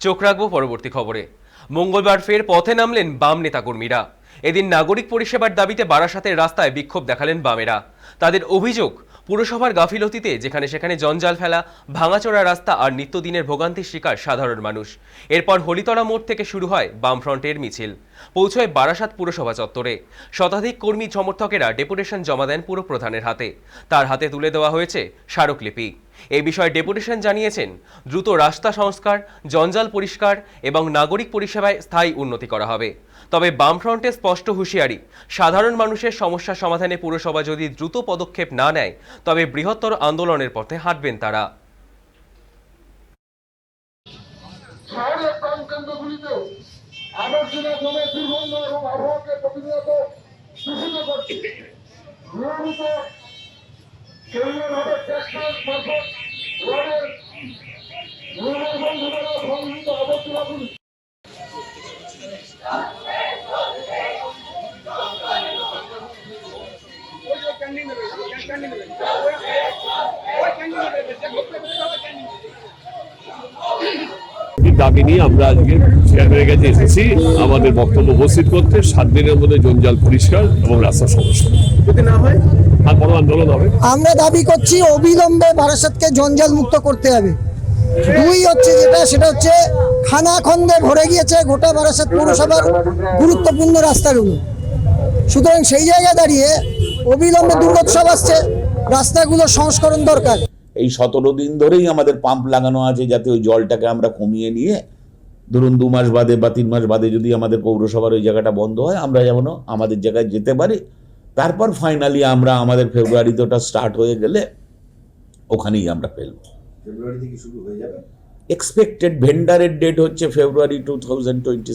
চোখ রাখব পরবর্তী খবরে। মঙ্গলবার ফের পথে নামলেন বাম নেতাকর্মীরা। এদিন নাগরিক পরিষেবার দাবিতে বারাসাতের রাস্তায় বিক্ষোভ দেখালেন বামেরা। তাদের অভিযোগ, পুরসভার গাফিলতিতে যেখানে সেখানে জঞ্জাল ফেলা, ভাঙাচোরা রাস্তা আর নিত্যদিনের ভোগান্তির শিকার সাধারণ মানুষ। এরপর হলিতলা মোড় থেকে শুরু হয় বামফ্রন্টের মিছিল। পৌঁছয় বারাসাত পুরসভা চত্বরে। শতাধিক কর্মী সমর্থকেরা ডেপুটেশন জমা দেন পুরপ্রধানের হাতে। তার হাতে তুলে দেওয়া হয়েছে স্মারকলিপি। এই বিষয়ে ডেপুটেশন জানিয়েছেন। দ্রুত রাস্তা সংস্কার, জঞ্জাল পরিষ্কার এবং নাগরিক পরিষেবায় স্থায়ী উন্নতি করা হবে। তবে বামফ্রন্টের স্পষ্ট হুঁশিয়ারি, সাধারণ মানুষের সমস্যা সমাধানে পুরসভা যদি দ্রুত পদক্ষেপ না নেয়, তবে বৃহত্তর আন্দোলনের পথে হাঁটবেন তারা। আবর্জনা জমে দুর্গন্ধ এবং আবহাওয়াকে প্রতিনিয়ত দূষিত করছে। নিয়মিত কেন্দ্রীয়ভাবে ট্যাক্সের মারফত ওয়ার্ডের নির্মাণ বন্ধুরা সংগৃহীত আবর্জনাগুলি এই দাবি নিয়ে আমরা আজকে চেয়ারম্যানের কাছে এসেছি। আমাদের বক্তব্য উপস্থিত করতে। সাত দিনের মধ্যে জঞ্জাল পরিষ্কার এবং রাস্তা সমস্যা। যদি না হয়? আর বড় আন্দোলন হবে। আমরা দাবি করছি অবিলম্বে বারাসাতকে জঞ্জাল মুক্ত করতে হবে। দুই হচ্ছে যেটা সেটা হচ্ছে খানাখন্দে ভরে গিয়েছে গোটা বারাসাত পৌরসভার গুরুত্বপূর্ণ রাস্তাগুলো। সুতরাং সেই জায়গায় দাঁড়িয়ে অবিলম্বে দুর্গোৎসব আসছে রাস্তাগুলো সংস্করণ দরকার। এই সতেরো দিন ধরেই আমাদের পাম্প লাগানো আছে যাতে ওই জলটাকে আমরা কমিয়ে নিয়ে ধরুন দু মাস বাদে বা তিন মাস বাদে যদি আমাদের পৌরসভার ওই জায়গাটা বন্ধ হয় আমরা যেমন আমাদের জায়গায় যেতে পারি। তারপর ফাইনালি আমরা আমাদের ফেব্রুয়ারিতে ওটা স্টার্ট হয়ে গেলে ওখানেই আমরা ফেলব। ফেব্রুয়ারি থেকে শুরু হয়ে যাবে? এক্সপেক্টেড ভেন্ডারের ডেট হচ্ছে ফেব্রুয়ারি টু থাউজেন্ড টোয়েন্টি